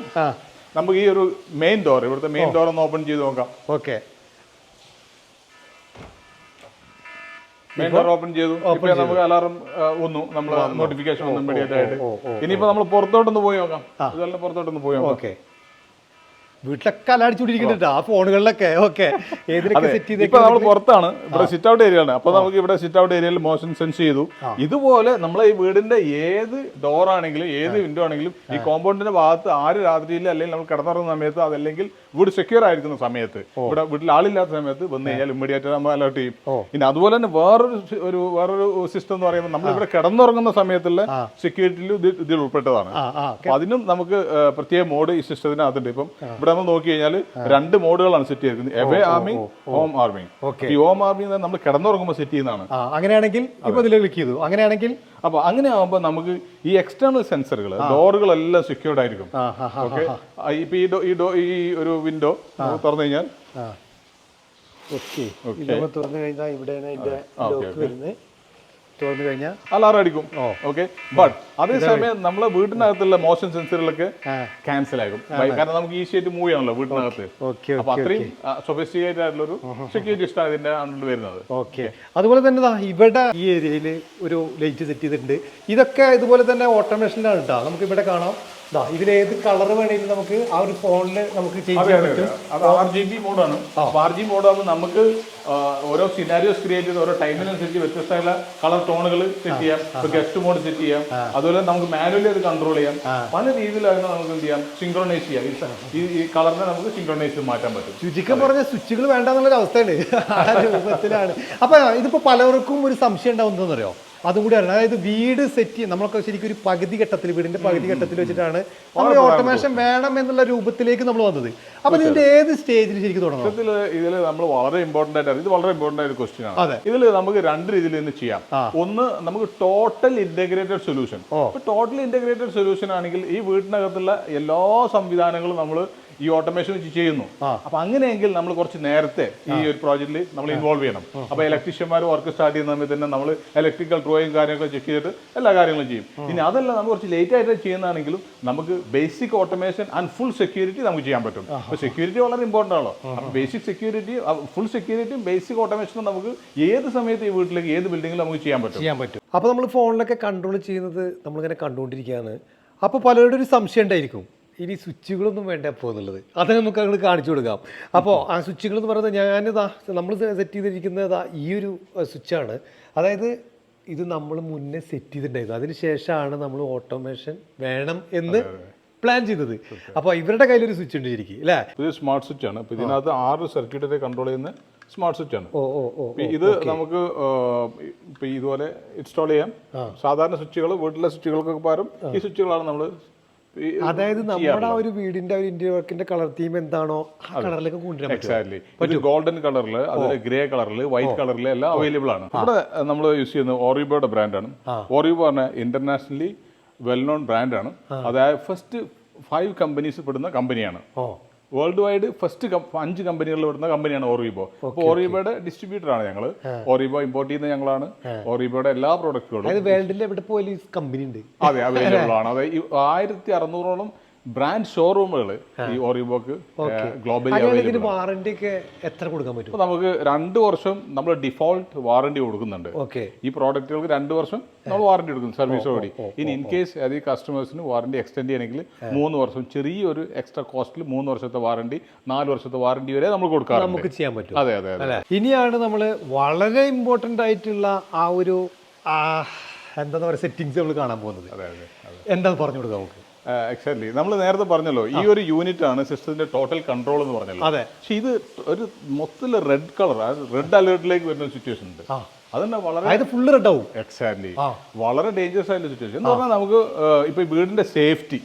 S4: നമുക്ക് ഈ ഒരു മെയിൻ ഡോർ ഇവിടുത്തെ മെയിൻ ഡോർ ഒന്ന് ഓപ്പൺ ചെയ്ത് നോക്കാം.
S3: ഓക്കെ.
S4: മെയിൻ ഡോർ ഓപ്പൺ ചെയ്തു. ഇപ്പൊ നമുക്ക് അലാറം വന്നു. നമ്മൾ നോട്ടിഫിക്കേഷൻ വന്നു ഇമ്മീഡിയറ്റ് ആയിട്ട്. ഇനിയിപ്പോ നമ്മൾ പുറത്തോട്ടൊന്ന് പോയി നോക്കാം. ഇതെല്ലാം പുറത്തോട്ടൊന്ന് പോയി നോക്കാം.
S3: ഓക്കെ. വീട്ടിലൊക്കെ അലടിച്ചുകൊണ്ടിരിക്കുന്നുണ്ട് ആ. ഫോണുകളിലൊക്കെ ഓക്കെ. സെറ്റ് ചെയ്ത്
S4: ഇപ്പൊ നമ്മൾ പുറത്താണ്. ഇവിടെ സിറ്റ് ഔട്ട് ഏരിയ ആണ് അപ്പൊ നമുക്ക് ഇവിടെ സിറ്റ് ഔട്ട് ഏരിയയിൽ മോഷൻ സെൻസ് ചെയ്തു. ഇതുപോലെ നമ്മളെ ഈ വീടിന്റെ ഏത് ഡോർ ആണെങ്കിലും ഏത് വിൻഡോ ആണെങ്കിലും ഈ കോമ്പൗണ്ടിന്റെ ഭാഗത്ത് ആര് രാത്രിയിൽ അല്ലെങ്കിൽ നമ്മൾ കിടന്നുറങ്ങുന്ന സമയത്ത് അതല്ലെങ്കിൽ വീട് സെക്യൂർ ആയിരിക്കുന്ന സമയത്ത്. ഇവിടെ വീട്ടിൽ ആളില്ലാത്ത സമയത്ത് വന്നു കഴിഞ്ഞാൽ ഇമ്മീഡിയറ്റ് നമ്മൾ അലേർട്ട് ചെയ്യും. പിന്നെ അതുപോലെ തന്നെ വേറൊരു ഒരു വേറൊരു സിസ്റ്റം എന്ന് പറയുമ്പോൾ നമ്മൾ ഇവിടെ കിടന്നുറങ്ങുന്ന സമയത്തുള്ള സെക്യൂരിറ്റിയിൽ ഇതിൽ ഉൾപ്പെട്ടതാണ്. അപ്പൊ അതിനും നമുക്ക് പ്രത്യേക മോഡ് ഈ സിസ്റ്റത്തിനകത്തുണ്ട് ഇപ്പം നമ്മൾ നോക്കി കഴിഞ്ഞാൽ രണ്ട് മോഡുകളാണ് സെറ്റ് ചെയ്തിരിക്കുന്നത്. Away arming home arming. ഈ ഹോം ആർമിങ് നമ്മൾ കിടന്നുറങ്ങുമ്പോൾ സെറ്റ് ചെയ്യുന്നതാണ്.
S3: അങ്ങനെയാണെങ്കിൽ ഇപ്പൊ ഇതിൽ ക്ലിക്ക് ചെയ്തു. അങ്ങനെയാണെങ്കിൽ
S4: അപ്പൊ അങ്ങനെ ആകുമ്പോൾ നമുക്ക് ഈ എക്സ്റ്റേണൽ സെൻസറുകൾ ഡോറുകളെല്ലാം സെക്യൂർഡ് ആയിരിക്കും. ഓക്കെ ഇപ്പൊ ഈ ഡോ ഈ ഡോ ഈ ഒരു വിൻഡോ തുറന്നു കഴിഞ്ഞാൽ
S3: തുറന്നു കഴിഞ്ഞാൽ ഇവിടെയാണ് അതിന്റെ ലോക്ക് വരുന്നത്. തുറന്നു കഴിഞ്ഞാൽ
S4: അലാറം അടിക്കും. ഓക്കെ ബട്ട് അതേസമയം നമ്മളെ വീട്ടിനകത്തുള്ള മോഷൻ സെൻസറുകളൊക്കെ. ക്യാൻസൽ ആകും. കാരണം നമുക്ക് ഈസി ആയിട്ട് മൂവ് ചെയ്യണല്ലോ വീട്ടിനകത്ത്.
S3: ഓക്കെ
S4: അപ്പൊ അത്രയും സൊഫിസ്റ്റിക്കേറ്റഡ് ആയിട്ടുള്ള ഒരു സെക്യൂരിറ്റി സിസ്റ്റം ഇതിന്റെ വരുന്നത്.
S3: ഓക്കെ അതുപോലെ തന്നെ ഇവിടെ ഈ ഏരിയയിൽ ഒരു ലൈറ്റ് സെറ്റ് ചെയ്തിട്ടുണ്ട്. ഇതൊക്കെ ഇതുപോലെ തന്നെ ഓട്ടോമേഷനിലാണ് കേട്ടോ നമുക്ക് ഇവിടെ കാണാം. ഇതിൽ ഏത് കളർ വേണമെങ്കിലും നമുക്ക് ആ ഒരു ഫോണിൽ നമുക്ക്
S4: അത് ആർ ജി ബി മോഡാണ് ആർ ജി മോഡാകുമ്പോൾ നമുക്ക് ഓരോ സിനാരിയോസ് ക്രിയേറ്റ് ചെയ്ത് ഓരോ ടൈമിനനുസരിച്ച് വ്യത്യസ്തമായുള്ള കളർ ടോണുകൾ സെറ്റ് ചെയ്യാം. ഗസ്റ്റ് മോഡ് സെറ്റ് ചെയ്യാം. അതുപോലെ നമുക്ക് മാനുവലി അത് കൺട്രോൾ ചെയ്യാം. പല രീതിയിലാണ് നമുക്ക് എന്ത് ചെയ്യാം? സിങ്ക്രോണൈസ് ചെയ്യാം. ഈ- ഈ കളറിനെ നമുക്ക് സിങ്ക്രോണൈസ് ചെയ്ത് മാറ്റാൻ പറ്റും.
S3: ശുചിക്കം പറഞ്ഞ സ്വിച്ചുകൾ വേണ്ടെന്നുള്ളൊരു അവസ്ഥയാണ് ആ രൂപത്തിലാണ്. അപ്പൊ ഇതിപ്പോ പലർക്കും ഒരു സംശയം ഉണ്ടാവുന്നതെന്ന് അറിയോ അതും കൂടി അറിയണം. അതായത് വീട് സെറ്റ് നമ്മളൊക്കെ ശരിക്കും ഒരു പകുതി ഘട്ടത്തിൽ വീടിന്റെ പകുതി ഘട്ടത്തിൽ വെച്ചിട്ടാണ് നമ്മൾ ഓട്ടോമേഷൻ വേണം എന്നുള്ള രൂപത്തിലേക്ക് നമ്മൾ വന്നത്. അപ്പൊ ഇതിന്റെ ഏത് സ്റ്റേജിൽ ശരിക്കും
S4: സത്യത്തിൽ ഇതിൽ നമ്മൾ വളരെ ഇമ്പോർട്ടന്റ് ആയിട്ട് ഇത് വളരെ ഇമ്പോർട്ടന്റ് ആയ ഒരു ക്വസ്റ്റ്യൻ ആണ്. ഇതിൽ നമുക്ക് രണ്ട് രീതിയിൽ നിന്ന് ചെയ്യാം. ഒന്ന് നമുക്ക് total integrated solution total integrated solution ആണെങ്കിൽ ഈ വീടിനകത്തുള്ള എല്ലാ സംവിധാനങ്ങളും നമ്മൾ ഈ ഓട്ടോമേഷൻ വെച്ച് ചെയ്യുന്നു. അപ്പൊ അങ്ങനെയെങ്കിൽ നമ്മൾ കുറച്ച് നേരത്തെ ഈ ഒരു പ്രോജക്റ്റിൽ നമ്മൾ ഇൻവോൾവ് ചെയ്യണം. അപ്പൊ ഇലക്ട്രീഷ്യന്മാർ വർക്ക് സ്റ്റാർട്ട് ചെയ്യുന്ന സമയത്ത് തന്നെ നമ്മൾ ഇലക്ട്രിക്കൽ ഡ്രോയിങ് കാര്യങ്ങളൊക്കെ ചെക്ക് ചെയ്തിട്ട് എല്ലാ കാര്യങ്ങളും ചെയ്യും. ഇനി അതല്ല നമ്മൾ കുറച്ച് ലേറ്റ് ആയിട്ട് ചെയ്യുന്നതാണെങ്കിലും നമുക്ക് basic automation and full security നമുക്ക് ചെയ്യാൻ പറ്റും. അപ്പൊ സെക്യൂരിറ്റി വളരെ ഇമ്പോർട്ടന്റ് ആണല്ലോ. അപ്പൊ ബേസിക് സെക്യൂരിറ്റി ഫുൾ സെക്യൂരിറ്റിയും ബേസിക് ഓട്ടോമേഷനും നമുക്ക് ഏത് സമയത്ത് ഈ വീട്ടിലേക്ക് ഏത് ബിൽഡിങ്ങിലും നമുക്ക് ചെയ്യാൻ പറ്റും.
S3: ചെയ്യാൻ പറ്റും. അപ്പൊ നമ്മൾ ഫോണിലൊക്കെ കൺട്രോൾ ചെയ്യുന്നത് നമ്മളിങ്ങനെ കണ്ടുകൊണ്ടിരിക്കുകയാണ്. അപ്പോൾ പലരുടെ ഒരു സംശയം ഉണ്ടായിരിക്കും. ഇനി സ്വിച്ചുകളൊന്നും വേണ്ട അപ്പോൾ എന്നുള്ളത്. അത് നമുക്ക് അങ്ങോട്ട് കാണിച്ചു കൊടുക്കാം. അപ്പോൾ ആ സ്വിച്ചുകൾ എന്ന് പറയുന്നത് ഞാനിതാ നമ്മൾ സെറ്റ് ചെയ്തിരിക്കുന്നത് ഈ ഒരു സ്വിച്ചാണ്. അതായത് ഇത് നമ്മൾ മുന്നേ സെറ്റ് ചെയ്തിട്ടുണ്ടായിരുന്നു. അതിന് ശേഷമാണ് നമ്മൾ ഓട്ടോമേഷൻ വേണം എന്ന് പ്ലാൻ ചെയ്തത്. അപ്പോൾ ഇവരുടെ കയ്യിൽ ഒരു സ്വിച്ച് ഉണ്ട് ശരിക്കും അല്ലേ
S4: ഇത് സ്മാർട്ട് സ്വിച്ച് ആണ്. അപ്പോൾ ഇതിനകത്ത് ആറ് സർക്യൂട്ടിനെ കൺട്രോൾ ചെയ്യുന്ന സ്മാർട്ട് സ്വിച്ച് ആണ്.
S3: ഓ ഓ ഓ
S4: ഇത് നമുക്ക് ഇതുപോലെ ഇൻസ്റ്റാൾ ചെയ്യാം. സാധാരണ സ്വിച്ചുകൾ വീട്ടിലെ സ്വിച്ചുകൾക്കൊക്കെ പകരം ഈ സ്വിച്ചുകളാണ് നമ്മൾ
S3: അതായത് നമ്മുടെ ഒരു വീടിന്റെ ഒരു ഇന്റീരിയർ വർക്കിന്റെ കളർ തീം എന്താണോ ആ കളറിലേക്ക് കൊണ്ടുവരാൻ
S4: എക്സാക്ട്ലി ഗോൾഡൻ കളറിൽ അതുപോലെ ഗ്രേ കളറിൽ വൈറ്റ് കളറിൽ എല്ലാം അവൈലബിൾ ആണ്. ഇവിടെ നമ്മൾ യൂസ് ചെയ്യുന്നത് ഓറിബോയുടെ ബ്രാൻഡാണ് ഓറിബോ പറഞ്ഞ ഇന്റർനാഷണലി വെൽ നോൺ ബ്രാൻഡാണ് അതായത് ഫസ്റ്റ് ഫൈവ് കമ്പനീസ് പെടുന്ന കമ്പനിയാണ് വേൾഡ് വൈഡ് ഫസ്റ്റ് അഞ്ച് കമ്പനികളിൽ വരുന്ന കമ്പനിയാണ് ഓറിബോ അപ്പോൾ ഓറിബോയുടെ ഡിസ്ട്രിബ്യൂട്ടർ ആണ് ഞങ്ങൾ ഓറിബോ ഇമ്പോർട്ട് ചെയ്യുന്ന ഞങ്ങളാണ്. ഓറിബോയുടെ എല്ലാ പ്രോഡക്റ്റുകളും
S3: വേൾഡിൽ എവിടെ പോയാലും കമ്പനി ഉണ്ട്.
S4: അതെ അവൈലബിൾ ആണ്. അതെ ആയിരത്തി അറുന്നൂറോളം ബ്രാൻഡ് ഷോറൂമുകൾ ഈ ഓറിബോക്ക് ഗ്ലോബലി
S3: വാറണ്ടി ഒക്കെ എത്ര കൊടുക്കാൻ പറ്റും?
S4: നമുക്ക് രണ്ട് വർഷം നമ്മൾ ഡിഫോൾട്ട് വാറണ്ടി കൊടുക്കുന്നുണ്ട്. ഈ പ്രോഡക്റ്റുകൾക്ക് രണ്ട് വർഷം നമ്മൾ വാറണ്ടി കൊടുക്കുന്നു സർവീസോടി ഇനി ഇൻ കേസ് അത് ഈ കസ്റ്റമേഴ്സിന് വാറണ്ടി എക്സ്റ്റെൻഡ് ചെയ്യണമെങ്കിൽ മൂന്ന് വർഷം ചെറിയൊരു എക്സ്ട്രാ കോസ്റ്റിൽ മൂന്ന് വർഷത്തെ വാറണ്ടി നാല് വർഷത്തെ വാറണ്ടി വരെ നമ്മൾ കൊടുക്കാറുണ്ട്.
S3: നമുക്ക് ചെയ്യാൻ പറ്റും.
S4: അതെ അതെ അതെ.
S3: ഇനിയാണ് നമ്മൾ വളരെ ഇമ്പോർട്ടന്റ് ആയിട്ടുള്ള ആ ഒരു എന്താ പറയുക സെറ്റിങ്സ് നമ്മൾ കാണാൻ പോകുന്നത്.
S4: അതെ അതെ അതെ.
S3: എന്താന്ന് പറഞ്ഞു കൊടുക്കാം നമുക്ക്?
S4: എക്സാക്ട്ലി നമ്മൾ നേരത്തെ പറഞ്ഞല്ലോ ഈ ഒരു യൂണിറ്റ് ആണ് സിസ്റ്റത്തിന്റെ ടോട്ടൽ കൺട്രോൾ എന്ന് പറഞ്ഞല്ലോ.
S3: അതെ.
S4: പക്ഷെ ഇത് ഒരു മൊത്തത്തിൽ റെഡ് കളർ റെഡ് അലേർട്ടിലേക്ക് വരുന്ന സിറ്റുവേഷൻ ഉണ്ട്. അതന്നെ വളരെ
S3: അതായത് ഫുള്ള് റെഡ് ആവും.
S4: എക്സാക്ട്ലി വളരെ ഡേഞ്ചറസ് ആയിട്ടുള്ള സിറ്റുവേഷൻ എന്ന് പറഞ്ഞാൽ നമുക്ക് ഇപ്പൊ വീടിന്റെ സേഫ്റ്റി.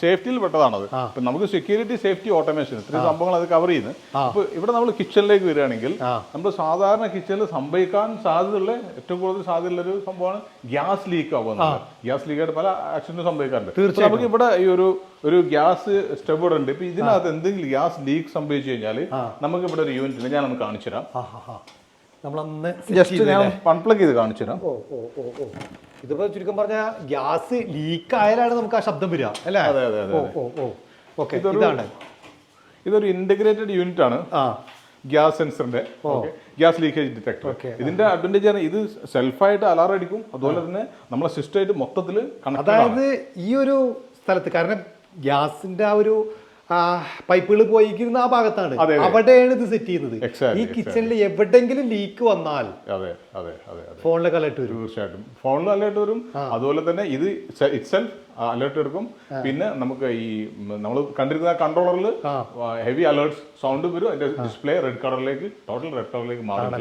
S4: സേഫ്റ്റിയിൽ പെട്ടതാണത്. ഇപ്പൊ നമുക്ക് സെക്യൂരിറ്റി സേഫ്റ്റി ഓട്ടോമേഷൻ ഇത്രയും സംഭവങ്ങൾ അത് കവർ ചെയ്യുന്നത്. അപ്പൊ ഇവിടെ നമ്മൾ കിച്ചണിലേക്ക് വരികയാണെങ്കിൽ നമ്മൾ സാധാരണ കിച്ചണിൽ സംഭവിക്കാൻ സാധ്യതയുള്ള ഏറ്റവും കൂടുതൽ സാധ്യതയുള്ള ഒരു സംഭവമാണ് ഗ്യാസ് ലീക്ക് ആവുന്നത് ഗ്യാസ് ലീക്ക് ആയിട്ട് പല ആക്സിഡന്റും സംഭവിക്കാറുണ്ട്. തീർച്ചയായും നമുക്ക് ഇവിടെ ഈ ഒരു ഒരു ഗ്യാസ് സ്റ്റവ് ഇവിടെ ഉണ്ട്. ഇപ്പൊ ഇതിനകത്ത് എന്തെങ്കിലും ഗ്യാസ് ലീക്ക് സംഭവിച്ചു കഴിഞ്ഞാൽ നമുക്ക് ഇവിടെ ഒരു യൂണിറ്റ് ഉണ്ട് ഞാനൊന്ന് കാണിച്ചു തരാം
S3: നമ്മളന്ന്
S4: ജസ്റ്റ് ഞാൻ അൺപ്ലഗ് ചെയ്ത് കാണിച്ചു തരാം.
S3: ഓ ഓ ഓ ഓ. ഇതിപ്പോ ചുരുക്കം പറഞ്ഞ ഗ്യാസ് ലീക്ക് ആയാലാണ് നമുക്ക് ആ ശബ്ദം വരിക അല്ലേ?
S4: അതെ, അതെ, അതെ,
S3: ഓ ഓ ഓ. ഓക്കെ ഇതാണ്.
S4: ഇതൊരു ഇന്റഗ്രേറ്റഡ് യൂണിറ്റ് ആണ്.
S3: ആ.
S4: ഗ്യാസ് സെൻസറിന്റെ ഗ്യാസ് ലീക്കേജ് ഡിറ്റക്ടർ. ഇതിന്റെ അഡ്വാന്റേജ് ആണ് ഇത് സെൽഫായിട്ട് അലാറം അടിക്കും. അതുപോലെ തന്നെ നമ്മളെ സിസ്റ്റമായിട്ട് മൊത്തത്തിൽ
S3: അതായത് ഈ ഒരു സ്ഥലത്ത് കാരണം ഗ്യാസിന്റെ ആ ഒരു പൈപ്പുകൾ പോയിരിക്കുന്ന ആ ഭാഗത്താണ്. അവിടെയാണ് ഇത് സെറ്റ് ചെയ്യുന്നത്. ഈ കിച്ചണിൽ എവിടെങ്കിലും ലീക്ക് വന്നാൽ
S4: അതെ അതെ അതെ അതെ.
S3: ഫോണിലൊക്കെ അലർട്ട് വരും.
S4: തീർച്ചയായിട്ടും. ഫോണിൽ അലേർട്ട് വരും. അതുപോലെ തന്നെ ഇത് ഇറ്റ്സെൽഫ് അലേർട്ട് എടുക്കും. പിന്നെ നമുക്ക് ഈ നമ്മൾ കണ്ടിരുന്ന കൺട്രോളറിൽ ഹെവി അലേർട്ട് സൗണ്ട് വരും. അതിന്റെ ഡിസ്പ്ലേ റെഡ് കളറിലേക്ക് ടോട്ടൽ റെഡ് കളറിലേക്ക് മാറും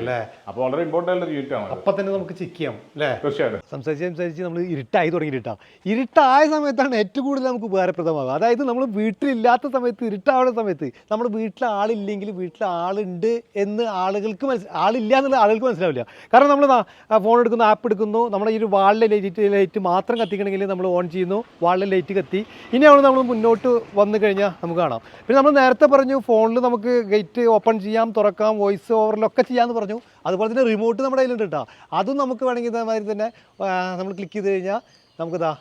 S4: അപ്പോൾ വളരെ ഇമ്പോർട്ടന്റ് ആയിട്ടുള്ള യൂണിറ്റ് ആണ്
S3: അപ്പൊ തന്നെ നമുക്ക് ചെക്ക് ചെയ്യാം അല്ലേ?
S4: തീർച്ചയായിട്ടും.
S3: സംസാരിച്ച് സംസാരിച്ച് നമ്മൾ ഇരുട്ടായി തുടങ്ങിയിട്ടാ ഇരുട്ടായ സമയത്താണ് ഏറ്റവും കൂടുതൽ നമുക്ക് ഉപകാരപ്രദമാകുക അതായത് നമ്മൾ വീട്ടിലില്ലാത്ത സമയത്ത് ഇരുട്ടാവുന്ന സമയത്ത് നമ്മൾ വീട്ടിൽ ആളില്ലെങ്കിൽ വീട്ടിൽ ആളുണ്ട് എന്ന് ആളുകൾക്ക് മനസ്സിൽ ആളില്ല എന്നുള്ള ആളുകൾക്ക് മനസ്സിലാവില്ല. കാരണം നമ്മൾ ഫോൺ എടുക്കുന്നു ആപ്പ് എടുക്കുന്നു നമ്മുടെ ഈ ഒരു വാളിലെ ലൈറ്റ് ലൈറ്റ് മാത്രം കത്തിക്കണമെങ്കിൽ നമ്മൾ ഓൺ ചെയ്യുന്നു. വാളിലെ ലൈറ്റ് കത്തി. ഇനി നമ്മൾ മുന്നോട്ട് വന്നു കഴിഞ്ഞാൽ നമുക്ക് കാണാം. പിന്നെ നമ്മൾ നേരത്തെ പറഞ്ഞു ഫോണിൽ നമുക്ക് ഗേറ്റ് ഓപ്പൺ ചെയ്യാം തുറക്കാം വോയിസ് ഓവറിലൊക്കെ ചെയ്യാമെന്ന് പറഞ്ഞു. അതുപോലെ തന്നെ റിമോട്ട് നമ്മുടെ കയ്യിലുണ്ട് കേട്ടോ അതും നമുക്ക് വേണമെങ്കിൽ ഇതേമാതിരി തന്നെ നമ്മൾ ക്ലിക്ക് ചെയ്ത് കഴിഞ്ഞാൽ നമുക്കിതാ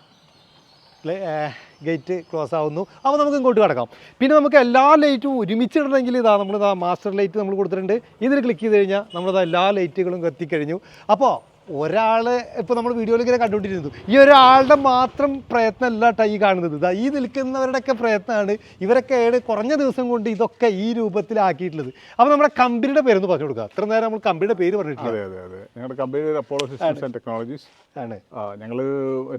S3: ഗേറ്റ് ക്ലോസ് ആവുന്നു. അപ്പോൾ നമുക്ക് ഇങ്ങോട്ട് കിടക്കാം. പിന്നെ നമുക്ക് എല്ലാ ലൈറ്റും ഒരുമിച്ചിടണമെങ്കിൽ ഇതാ നമ്മൾ ഇതാ മാസ്റ്റർ ലൈറ്റ് നമ്മൾ കൊടുത്തിട്ടുണ്ട്. ഇതിൽ ക്ലിക്ക് ചെയ്ത് കഴിഞ്ഞാൽ നമ്മളിതാ എല്ലാ ലൈറ്റുകളും കത്തിക്കഴിഞ്ഞു. അപ്പോൾ ഒരാൾ ഇപ്പോൾ നമ്മൾ വീഡിയോയിൽ ഇങ്ങനെ കണ്ടുകൊണ്ടിരുന്നു ഈ ഒരാളുടെ മാത്രം പ്രയത്നമല്ല കേട്ടോ ഈ കാണുന്നത്. ഇതാ ഈ നിൽക്കുന്നവരുടെയൊക്കെ പ്രയത്നമാണ് ഇവരൊക്കെയാണ് കുറഞ്ഞ ദിവസം കൊണ്ട് ഇതൊക്കെ ഈ രൂപത്തിലാക്കിയിട്ടുള്ളത്. അപ്പോൾ നമ്മുടെ കമ്പനിയുടെ പേരൊന്ന് പറഞ്ഞു കൊടുക്കുക അത്ര നേരം നമ്മൾ കമ്പനിയുടെ പേര് പറഞ്ഞിട്ടില്ല.
S4: അതെ അതെ അതെ. ഞങ്ങളുടെ company Apollo Systems and Technologies
S3: ആണ്.
S4: ഞങ്ങൾ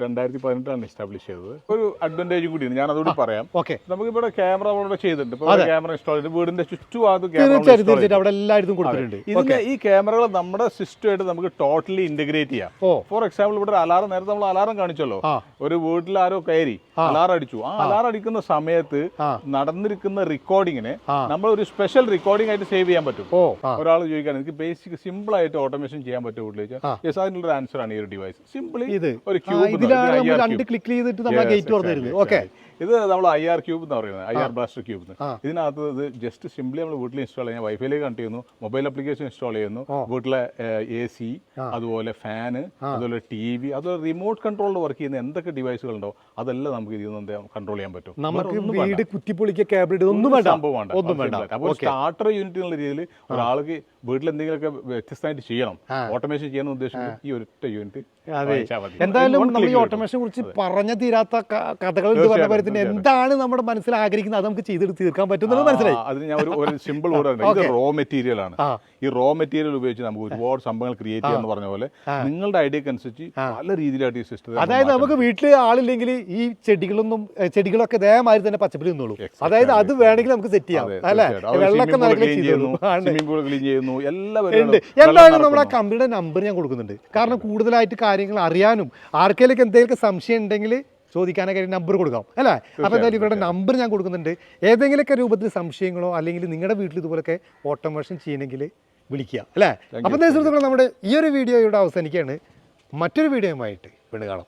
S4: രണ്ടായിരത്തി പതിനെട്ടാണ് എസ്റ്റാബ്ലിഷ് ചെയ്തത്. ഒരു അഡ്വാന്റേജ് കൂടിയാണ് ഞാൻ അതുകൂടി പറയാം.
S3: ഓക്കെ.
S4: നമുക്കിവിടെ ക്യാമറ അവിടെ ചെയ്തിട്ടുണ്ട്. ഇപ്പോൾ ക്യാമറ ഇൻസ്റ്റാൾ ചെയ്ത് വീടിന്റെ ചുറ്റുഭാഗത്ത് ക്യാമറ
S3: അവിടെ എല്ലായിടത്തും കൊടുത്തിട്ടുണ്ട്.
S4: ഇതിന്റെ ഈ ക്യാമറകൾ നമ്മുടെ സിസ്റ്റമായിട്ട് നമുക്ക് ടോട്ടലി ഇന്റഗ്രേറ്റ് ചെയ്യാം. ഫോർ എക്സാമ്പിൾ ഇവിടെ ഒരു അലാറം നേരത്തെ നമ്മൾ അലാറം കാണിച്ചല്ലോ. ഒരു വീട്ടിൽ ആരോ കയറി അലാറം അടിച്ചു. ആ അലാറം അടിക്കുന്ന സമയത്ത് നടന്നിരിക്കുന്ന റെക്കോർഡിങ്ങിനെ നമ്മൾ ഒരു സ്പെഷ്യൽ റെക്കോർഡിംഗ് ആയിട്ട് സേവ് ചെയ്യാൻ പറ്റും. ഒരാൾ ചോദിക്കാൻ എനിക്ക് ബേസിക് സിമ്പിൾ ആയിട്ട് ഓട്ടോമേഷൻ ചെയ്യാൻ പറ്റും യെസ് അതിനുള്ള ആൻസർ ആണ് ഈ ഒരു ഡിവൈസ്
S3: സിമ്പിൾ
S4: ഒരു ക്യൂബ്
S3: രണ്ട് ക്ലിക്ക് ചെയ്തിട്ട് നമ്മൾ ഗേറ്റ് ഓക്കെ
S4: ഇത് നമ്മൾ ഐ ആർ ക്യൂബ് എന്ന് പറയുന്നത്. ഐ ആർ ബ്ലാസ്റ്റർ ക്യൂബ് ഇതിനകത്ത് ഇത് ജസ്റ്റ് സിംപ്ലി നമ്മൾ വീട്ടിൽ ഇൻസ്റ്റാൾ ചെയ്യാൻ വൈഫൈയിലേക്ക് കണക്ട് ചെയ്യുന്നു. മൊബൈൽ ആപ്ലിക്കേഷൻ ഇൻസ്റ്റാൾ ചെയ്യുന്നു. വീട്ടിലെ എ സി അതുപോലെ ഫാന് അതുപോലെ ടി വി അതുപോലെ റിമോട്ട് കൺട്രോളിൽ വർക്ക് ചെയ്യുന്ന എന്തൊക്കെ ഡിവൈസുകൾ ഉണ്ടോ അതെല്ലാം നമുക്ക് ഇതിൽ നിന്ന് കൺട്രോൾ ചെയ്യാൻ പറ്റും.
S3: നമുക്ക് വീട് കുത്തിപ്പൊളിക്കുക കേബിൾ ഒന്നും വേണ്ട.
S4: സംഭവം വേണ്ട.
S3: ഒന്നും വേണ്ട.
S4: അപ്പോൾ സ്റ്റാർട്ടർ യൂണിറ്റ് എന്നുള്ള രീതിയിൽ ഒരാൾക്ക് വീട്ടിൽ എന്തെങ്കിലുമൊക്കെ വ്യത്യസ്തമായിട്ട് ചെയ്യണം. ഓട്ടോമേഷൻ ചെയ്യണം ഉദ്ദേശിക്കുന്നത് ഈ ഒരൊറ്റ യൂണിറ്റ്
S3: അതെ. എന്തായാലും നമ്മൾ ഈ ഓട്ടോമേഷനെ കുറിച്ച് പറഞ്ഞു തീരാത്ത കഥകൾ പറഞ്ഞ എന്താണ് നമ്മുടെ മനസ്സിൽ ആഗ്രഹിക്കുന്നത്? അത് നമുക്ക് ചെയ്തെടുത്ത് തീർക്കാൻ പറ്റും മനസ്സിലായി.
S4: അതിന് ഞാൻ ഒരു സിമ്പിൾ ഇത് (laughs) റോ മെറ്റീരിയൽ ആണ്. ഈ റോ മെറ്റീരിയൽ ഉപയോഗിച്ച് നമുക്ക് ഒരുപാട് സംഭവങ്ങൾ ക്രിയേറ്റ് ചെയ്യാന്ന് പറഞ്ഞ പോലെ നിങ്ങളുടെ ഐഡിയക്ക് അനുസരിച്ച് പല രീതിയിലായിട്ട് ഈ സിസ്റ്റം
S3: അതായത് നമുക്ക് വീട്ടിൽ ആളില്ലെങ്കിൽ ഈ ചെടികളൊന്നും ചെടികളൊക്കെ ഇതേമാതിരി തന്നെ പച്ചപ്പിൽ നിന്നോളൂ. അതായത് അത് വേണമെങ്കിൽ നമുക്ക് സെറ്റ് ചെയ്യാം അല്ലേ? വെള്ളമൊക്കെ
S4: ക്ലീൻ ചെയ്യുന്നു
S3: എന്തായാലും നമ്മുടെ കമ്പനിയുടെ നമ്പർ ഞാൻ കൊടുക്കുന്നുണ്ട്. കാരണം കൂടുതലായിട്ട് കാര്യങ്ങൾ അറിയാനും ആർക്കെങ്കിലും എന്തെങ്കിലും സംശയം ഉണ്ടെങ്കിൽ ചോദിക്കാനൊക്കെ നമ്പർ കൊടുക്കാം അല്ലേ? അപ്പോൾ എന്തായാലും ഇവരുടെ നമ്പർ ഞാൻ കൊടുക്കുന്നുണ്ട്. ഏതെങ്കിലുമൊക്കെ രൂപത്തിൽ സംശയങ്ങളോ അല്ലെങ്കിൽ നിങ്ങളുടെ വീട്ടിൽ ഇതുപോലൊക്കെ ഓട്ടോമേഷൻ ചെയ്യണമെങ്കിൽ വിളിക്കുക അല്ലേ? അപ്പോൾ എന്താ സുഹൃത്തുക്കളെ നമ്മുടെ ഈ ഒരു വീഡിയോ ഇവിടെ അവസാനിക്കുകയാണ്. മറ്റൊരു വീഡിയോയുമായിട്ട് വീണ്ടും കാണാം.